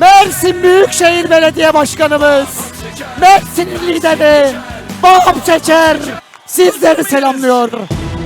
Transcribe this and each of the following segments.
Mersin Büyükşehir Belediye Başkanımız, Mersin'in lideri Bağım Çeçer sizleri selamlıyor.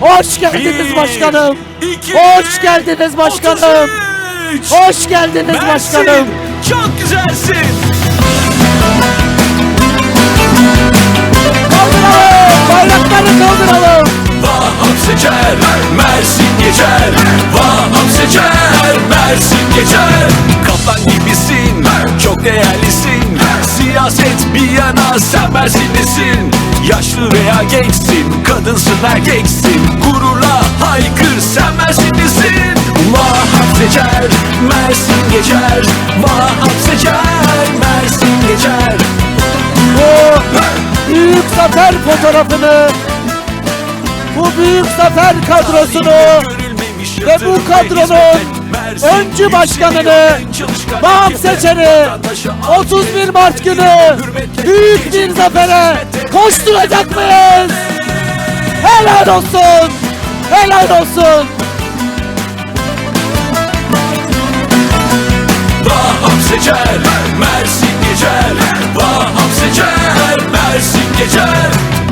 Hoş geldiniz Bir, başkanım. iki, Hoş geldiniz başkanım. 33. Hoş geldiniz Mersin, başkanım. Çok güzelsin. Kaldıralım. Bayrakları kaldıralım. Vahap seçer, Mersin geçer. Vahap seçer, Mersin geçer. Kaplan gibisin, çok değerlisin. Siyaset bir yana sen Mersinlisin. Yaşlı veya gençsin, kadınsın erkeksin. Gururla haykır sen Mersinlisin. Vahap seçer, Mersin geçer. Vahap seçer, Mersin geçer. Bu büyük zafer fotoğrafını, bu büyük zafer kadrosunu ve bu kadronun öncü başkanını Bağım Seçer'i 31 Mart günü büyük bir zafere koşturacak mıyız? Helal olsun! Helal olsun! Vahap seçer, Mersin geçer. Vahap seçer, Mersin geçer.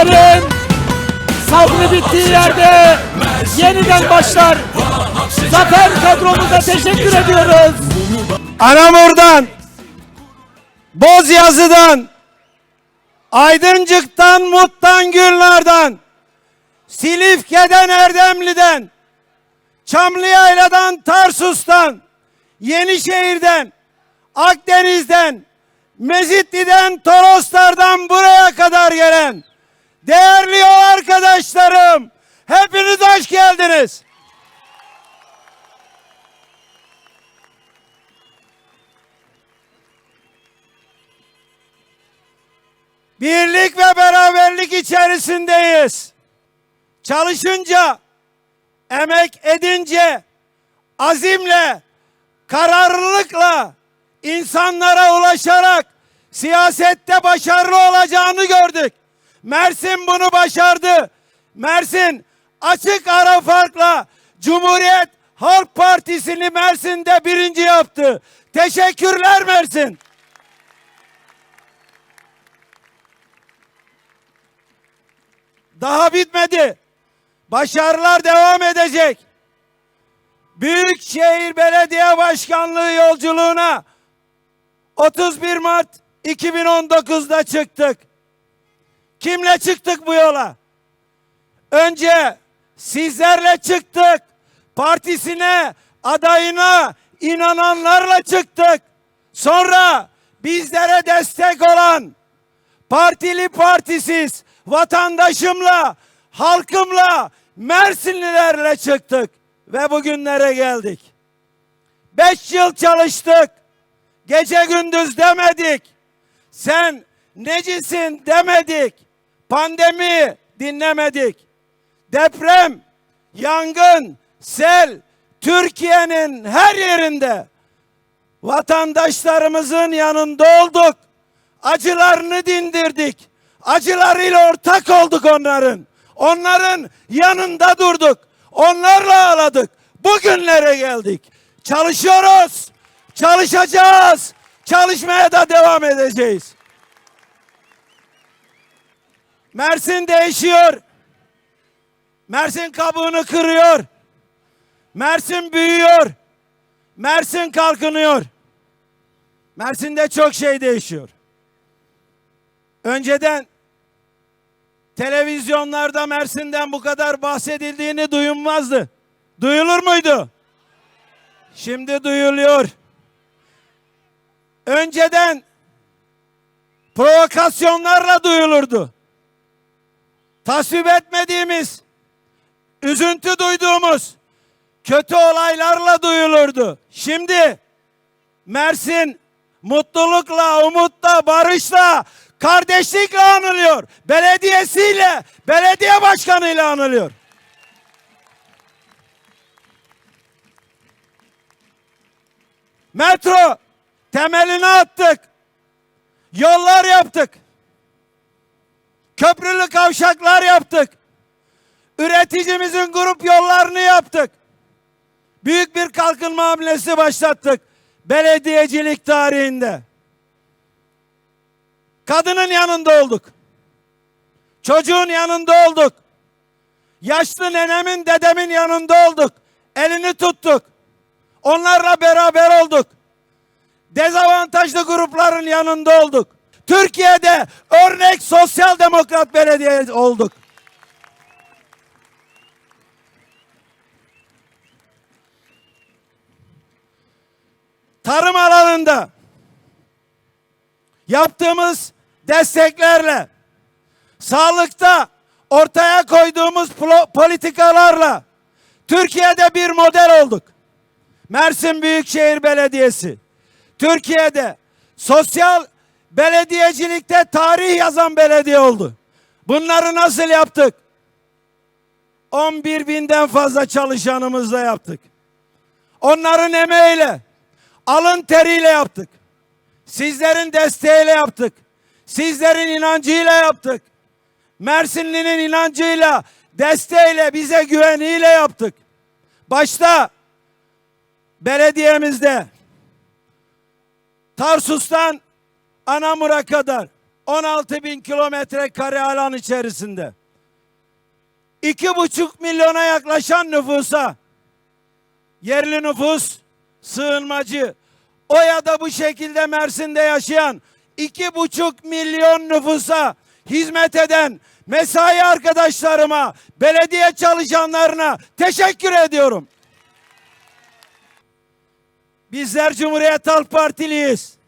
Cumhuriyetçilerin sabrı bittiği yerde yeniden başlar. Zafer kadromuza teşekkür ediyoruz. Anamur'dan, Bozyazı'dan, Aydıncık'tan, Mut'tan, Gülnar'dan, Silifke'den, Erdemli'den, Çamlıyayla'dan, Tarsus'tan, Yenişehir'den, Akdeniz'den, Mezitli'den, Toroslar'dan buraya kadar gelen değerli yol arkadaşlarım, hepiniz hoş geldiniz. birlik ve beraberlik içerisindeyiz. Çalışınca, emek edince, azimle, kararlılıkla insanlara ulaşarak siyasette başarılı olacağını gördük. Mersin bunu başardı. Mersin açık ara farkla Cumhuriyet Halk Partisi'ni Mersin'de birinci yaptı. Teşekkürler Mersin. Daha bitmedi. Başarılar devam edecek. Büyükşehir Belediye Başkanlığı yolculuğuna 31 Mart 2019'da çıktık. Kimle çıktık bu yola? Önce sizlerle çıktık. Partisine, adayına inananlarla çıktık. Sonra bizlere destek olan partili partisiz vatandaşımla, halkımla, Mersinlilerle çıktık ve bugünlere geldik. Beş yıl çalıştık. Gece gündüz demedik. Sen necisin demedik. Pandemi dinlemedik. Deprem, yangın, sel Türkiye'nin her yerinde vatandaşlarımızın yanında olduk. Acılarını dindirdik. Acılarıyla ortak olduk onların. Onların yanında durduk. Onlarla ağladık. Bugünlere geldik. Çalışıyoruz. Çalışacağız. Çalışmaya da devam edeceğiz. Mersin değişiyor. Mersin kabuğunu kırıyor. Mersin büyüyor. Mersin kalkınıyor. Mersin'de çok şey değişiyor. Önceden televizyonlarda Mersin'den bu kadar bahsedildiğini duyulmazdı. Duyulur muydu? Şimdi duyuluyor. Önceden provokasyonlarla duyulurdu. Tasvip etmediğimiz, üzüntü duyduğumuz kötü olaylarla duyulurdu. Şimdi Mersin mutlulukla, umutla, barışla, kardeşlikle anılıyor. Belediyesiyle, belediye başkanıyla anılıyor. Metro temelini attık. Yollar yaptık. Köprülü kavşaklar yaptık. Üreticimizin grup yollarını yaptık. Büyük bir kalkınma hamlesi başlattık. Belediyecilik tarihinde. Kadının yanında olduk. Çocuğun yanında olduk. Yaşlı nenemin, dedemin yanında olduk. Elini tuttuk. Onlarla beraber olduk. Dezavantajlı grupların yanında olduk. Türkiye'de örnek sosyal demokrat belediye olduk. Tarım alanında yaptığımız desteklerle sağlıkta ortaya koyduğumuz politikalarla Türkiye'de bir model olduk. Mersin Büyükşehir Belediyesi Türkiye'de sosyal belediyecilikte tarih yazan belediye oldu. Bunları nasıl yaptık? 11 binden fazla çalışanımızla yaptık. Onların emeğiyle, alın teriyle yaptık. Sizlerin desteğiyle yaptık. Sizlerin inancıyla yaptık. Mersinli'nin inancıyla, desteğiyle, bize güveniyle yaptık. Başta belediyemizde Tarsus'tan Anamur'a kadar 16 bin kilometre kare alan içerisinde iki buçuk milyona yaklaşan nüfusa yerli nüfus sığınmacı o ya da bu şekilde Mersin'de yaşayan iki buçuk milyon nüfusa hizmet eden mesai arkadaşlarıma, belediye çalışanlarına teşekkür ediyorum. Bizler Cumhuriyet Halk Partiliyiz.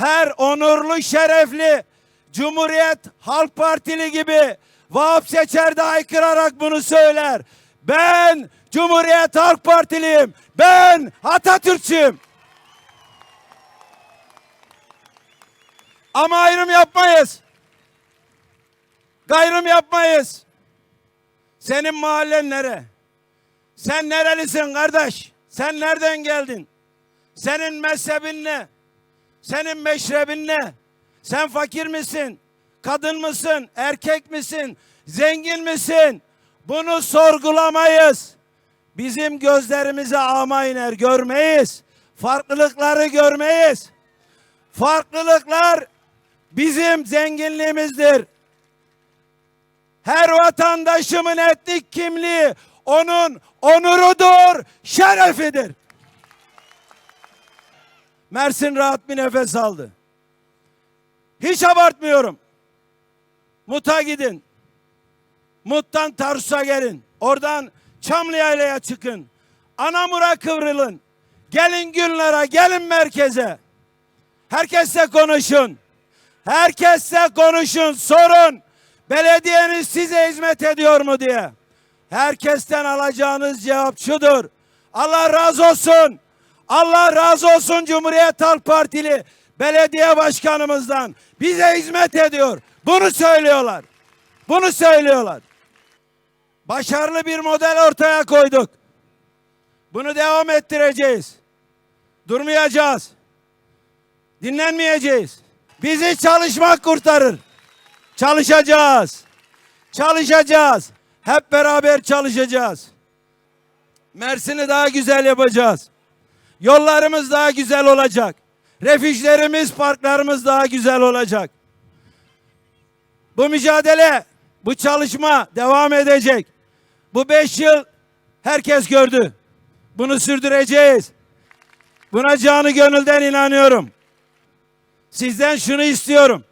Her onurlu, şerefli Cumhuriyet Halk Partili gibi Vahap Seçer de aykırarak bunu söyler. Ben Cumhuriyet Halk Partiliyim. Ben Atatürkçüyüm. Ama ayrım yapmayız. Gayrım yapmayız. Senin mahallen nere? Sen nerelisin kardeş? Sen nereden geldin? Senin mezhebin ne? Senin meşrebin ne? Sen fakir misin? Kadın mısın? Erkek misin? Zengin misin? Bunu sorgulamayız. Bizim gözlerimize ama iner görmeyiz. Farklılıkları görmeyiz. Farklılıklar bizim zenginliğimizdir. Her vatandaşımın etnik kimliği onun onurudur, şerefidir. Mersin rahat bir nefes aldı. Hiç abartmıyorum. Mut'a gidin. Mut'tan Tarsus'a gelin. Oradan Çamlıyayla'ya çıkın. Anamur'a kıvrılın. Gelin Gülnar'a, gelin merkeze. Herkesle konuşun. Herkesle konuşun, sorun. Belediyeniz size hizmet ediyor mu diye. Herkesten alacağınız cevap şudur. Allah razı olsun. Allah razı olsun Cumhuriyet Halk Partili belediye başkanımızdan. Bize hizmet ediyor. Bunu söylüyorlar. Bunu söylüyorlar. Başarılı bir model ortaya koyduk. Bunu devam ettireceğiz. Durmayacağız. Dinlenmeyeceğiz. Bizi çalışmak kurtarır. Çalışacağız. Çalışacağız. Hep beraber çalışacağız. Mersin'i daha güzel yapacağız. Yollarımız daha güzel olacak. Refüjlerimiz, parklarımız daha güzel olacak. Bu mücadele, bu çalışma devam edecek. Bu beş yıl herkes gördü. Bunu sürdüreceğiz. Buna canı gönülden inanıyorum. Sizden şunu istiyorum.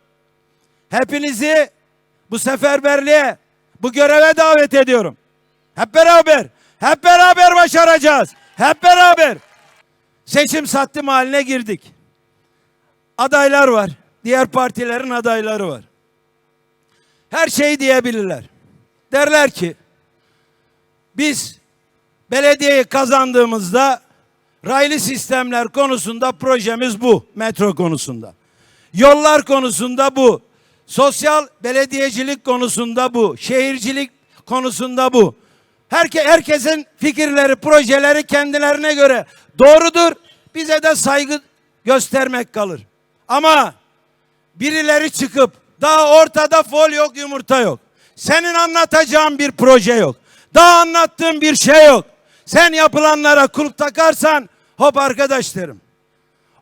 Hepinizi bu seferberliğe, bu göreve davet ediyorum. Hep beraber, hep beraber başaracağız. Hep beraber. Seçim sattim haline girdik. Adaylar var. Diğer partilerin adayları var. Her şeyi diyebilirler. Derler ki biz belediyeyi kazandığımızda raylı sistemler konusunda projemiz bu. Metro konusunda. Yollar konusunda bu. Sosyal belediyecilik konusunda bu. Şehircilik konusunda bu. Herke, herkesin fikirleri, projeleri kendilerine göre doğrudur. bize de saygı göstermek kalır. Ama birileri çıkıp daha ortada fol yok yumurta yok. Senin anlatacağın bir proje yok. Daha anlattığın bir şey yok. Sen yapılanlara kulp takarsan hop arkadaş derim.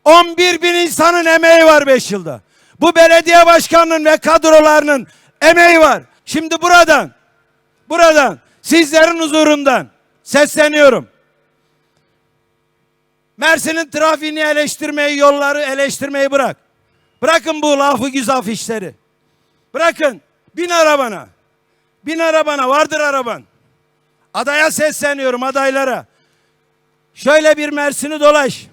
11 bin insanın emeği var 5 yılda. Bu belediye başkanının ve kadrolarının emeği var. Şimdi buradan, buradan sizlerin huzurundan sesleniyorum. Mersin'in trafiğini eleştirmeyi, yolları eleştirmeyi bırak. Bırakın bu lafı güzaf işleri. Bırakın. Bin arabana. Bin arabana. Vardır araban. Adaya sesleniyorum adaylara. Şöyle bir Mersin'i dolaş.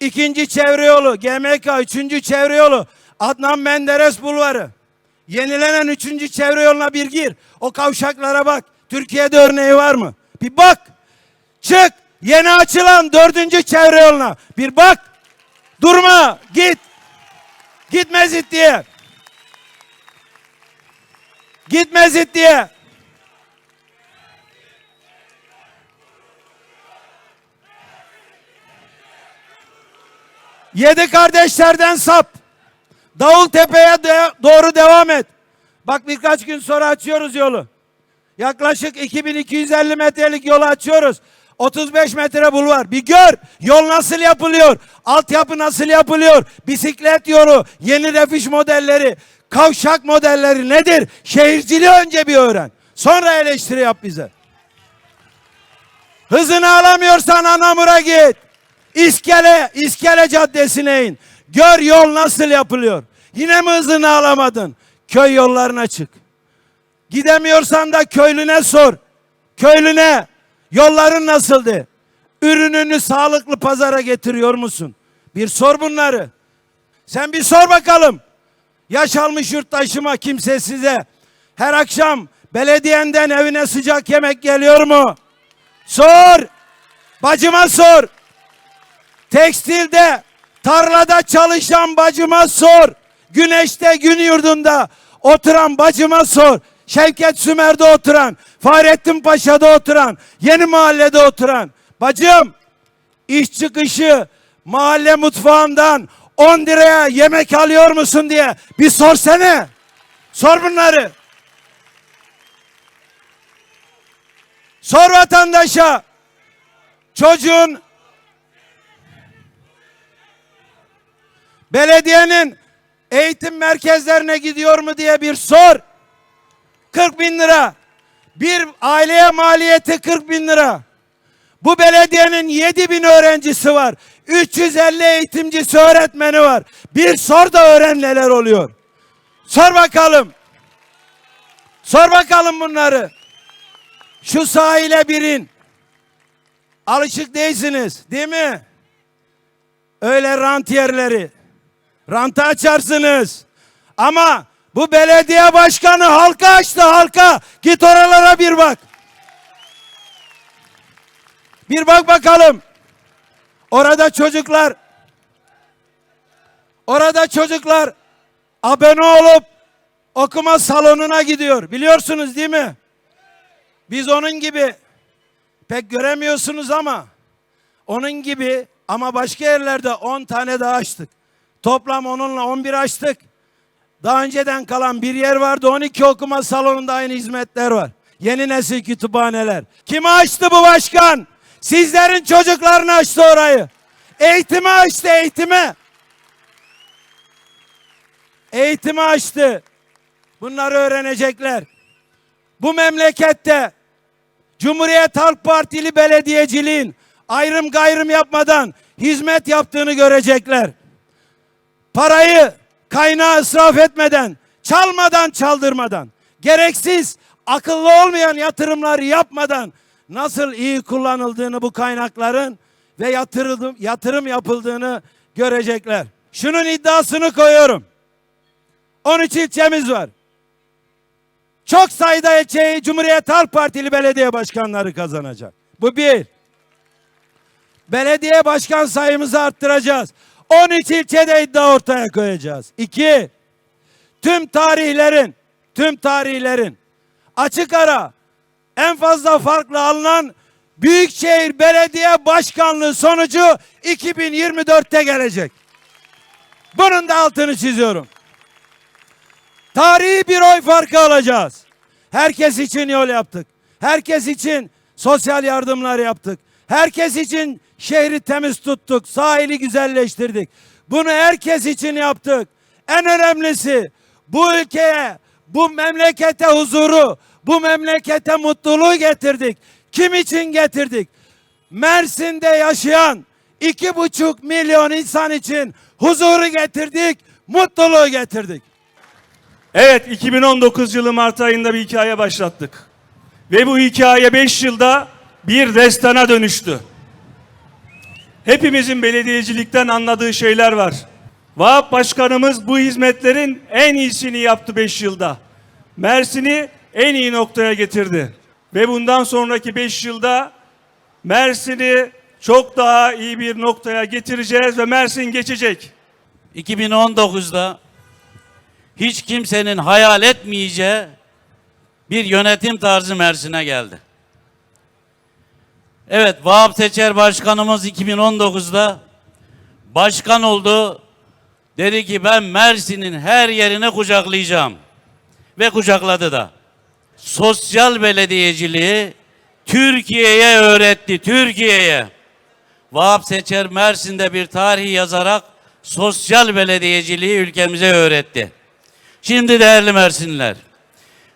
İkinci çevre yolu, GMK, üçüncü çevre yolu, Adnan Menderes bulvarı. Yenilenen üçüncü çevre yoluna bir gir. O kavşaklara bak. Türkiye'de örneği var mı? Bir bak. Çık. Yeni açılan dördüncü çevre yoluna. Bir bak. Durma. Git. Gitmez it diye. Gitmez it diye. Yedi kardeşlerden sap. Davultepe'ye de- doğru devam et. Bak birkaç gün sonra açıyoruz yolu. Yaklaşık 2250 metrelik yolu açıyoruz. 35 metre bulvar. Bir gör yol nasıl yapılıyor. Altyapı nasıl yapılıyor. Bisiklet yolu, yeni refüj modelleri, kavşak modelleri nedir? Şehirciliği önce bir öğren. Sonra eleştiri yap bize. Hızını alamıyorsan Anamur'a git. İskele, İskele Caddesi'ne in. Gör yol nasıl yapılıyor. Yine mi hızını alamadın? Köy yollarına çık. Gidemiyorsan da köylüne sor. Köylüne yolların nasıldı? Ürününü sağlıklı pazara getiriyor musun? Bir sor bunları. Sen bir sor bakalım. Yaş almış yurttaşıma kimsesize. Her akşam belediyenden evine sıcak yemek geliyor mu? Sor. Bacıma sor. Tekstilde, tarlada çalışan bacıma sor. Güneşte, gün yurdunda oturan bacıma sor. Şevket Sümer'de oturan, Fahrettin Paşa'da oturan, Yeni Mahalle'de oturan. Bacım, iş çıkışı mahalle mutfağından 10 liraya yemek alıyor musun diye bir sorsene. Sor bunları. Sor vatandaşa. Çocuğun belediyenin eğitim merkezlerine gidiyor mu diye bir sor. 40 bin lira. Bir aileye maliyeti 40 bin lira. Bu belediyenin 7 bin öğrencisi var. 350 eğitimcisi öğretmeni var. Bir sor da öğren neler oluyor. Sor bakalım. Sor bakalım bunları. Şu sahile birin. Alışık değilsiniz değil mi? Öyle rant yerleri. Ranta açarsınız. Ama bu belediye başkanı halka açtı halka. Git oralara bir bak. Bir bak bakalım. Orada çocuklar orada çocuklar abone olup okuma salonuna gidiyor. Biliyorsunuz değil mi? Biz onun gibi pek göremiyorsunuz ama onun gibi ama başka yerlerde 10 tane daha açtık. Toplam onunla 11 açtık. Daha önceden kalan bir yer vardı. 12 okuma salonunda aynı hizmetler var. Yeni nesil kütüphaneler. Kimi açtı bu başkan? Sizlerin çocuklarını açtı orayı. Eğitimi açtı eğitimi. Eğitimi açtı. Bunları öğrenecekler. Bu memlekette Cumhuriyet Halk Partili belediyeciliğin ayrım gayrım yapmadan hizmet yaptığını görecekler. Parayı kaynağı israf etmeden, çalmadan, çaldırmadan, gereksiz, akıllı olmayan yatırımları yapmadan nasıl iyi kullanıldığını bu kaynakların ve yatırım, yatırım yapıldığını görecekler. Şunun iddiasını koyuyorum. 13 ilçemiz var. Çok sayıda ilçeyi Cumhuriyet Halk Partili belediye başkanları kazanacak. Bu bir. Belediye başkan sayımızı arttıracağız. 13 ilçede iddia ortaya koyacağız. İki, tüm tarihlerin, tüm tarihlerin açık ara en fazla farklı alınan Büyükşehir Belediye Başkanlığı sonucu 2024'te gelecek. Bunun da altını çiziyorum. Tarihi bir oy farkı alacağız. Herkes için yol yaptık. Herkes için sosyal yardımlar yaptık. Herkes için şehri temiz tuttuk. Sahili güzelleştirdik. Bunu herkes için yaptık. En önemlisi bu ülkeye, bu memlekete huzuru, bu memlekete mutluluğu getirdik. Kim için getirdik? Mersin'de yaşayan iki buçuk milyon insan için huzuru getirdik, mutluluğu getirdik. Evet 2019 yılı Mart ayında bir hikaye başlattık. Ve bu hikaye 5 yılda bir destana dönüştü. Hepimizin belediyecilikten anladığı şeyler var. Vahap Başkanımız bu hizmetlerin en iyisini yaptı 5 yılda. Mersin'i en iyi noktaya getirdi. Ve bundan sonraki 5 yılda Mersin'i çok daha iyi bir noktaya getireceğiz ve Mersin geçecek. 2019'da hiç kimsenin hayal etmeyeceği bir yönetim tarzı Mersin'e geldi. Evet, Vahap Seçer Başkanımız 2019'da başkan oldu. Dedi ki ben Mersin'in her yerine kucaklayacağım. Ve kucakladı da. Sosyal belediyeciliği Türkiye'ye öğretti, Türkiye'ye. Vahap Seçer Mersin'de bir tarih yazarak sosyal belediyeciliği ülkemize öğretti. Şimdi değerli Mersinliler,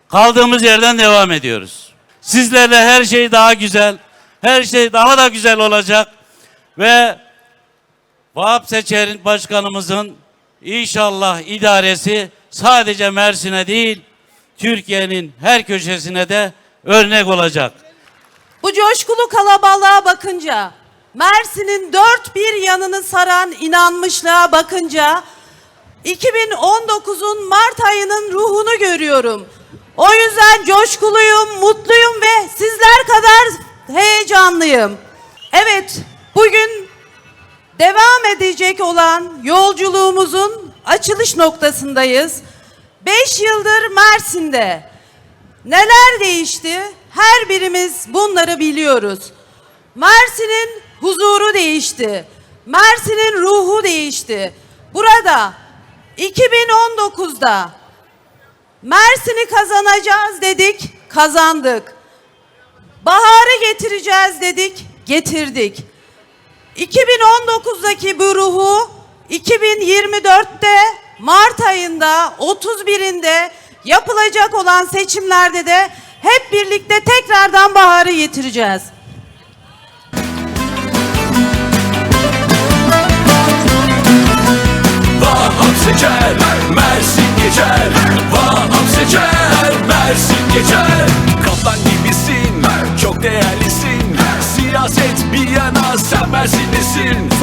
kaldığımız yerden devam ediyoruz. Sizlerle her şey daha güzel, her şey daha da güzel olacak ve Vahap Seçer'in başkanımızın inşallah idaresi sadece Mersin'e değil, Türkiye'nin her köşesine de örnek olacak. Bu coşkulu kalabalığa bakınca, Mersin'in dört bir yanını saran inanmışlığa bakınca, 2019'un Mart ayının ruhunu görüyorum. O yüzden coşkuluyum, mutluyum ve sizler kadar heyecanlıyım. Evet, bugün devam edecek olan yolculuğumuzun açılış noktasındayız. Beş yıldır Mersin'de Neler değişti? Her birimiz bunları biliyoruz. Mersin'in huzuru değişti. Mersin'in ruhu değişti. Burada 2019'da Mersin'i kazanacağız dedik, kazandık. Baharı getireceğiz dedik, getirdik. 2019'daki bu ruhu 2024'te Mart ayında 31'inde yapılacak olan seçimlerde de hep birlikte tekrardan baharı getireceğiz. Vahap seçer Mersin geçer Vahap seçer Mersin geçer Değerlisin. Siyaset bir yana sen Mersinlisin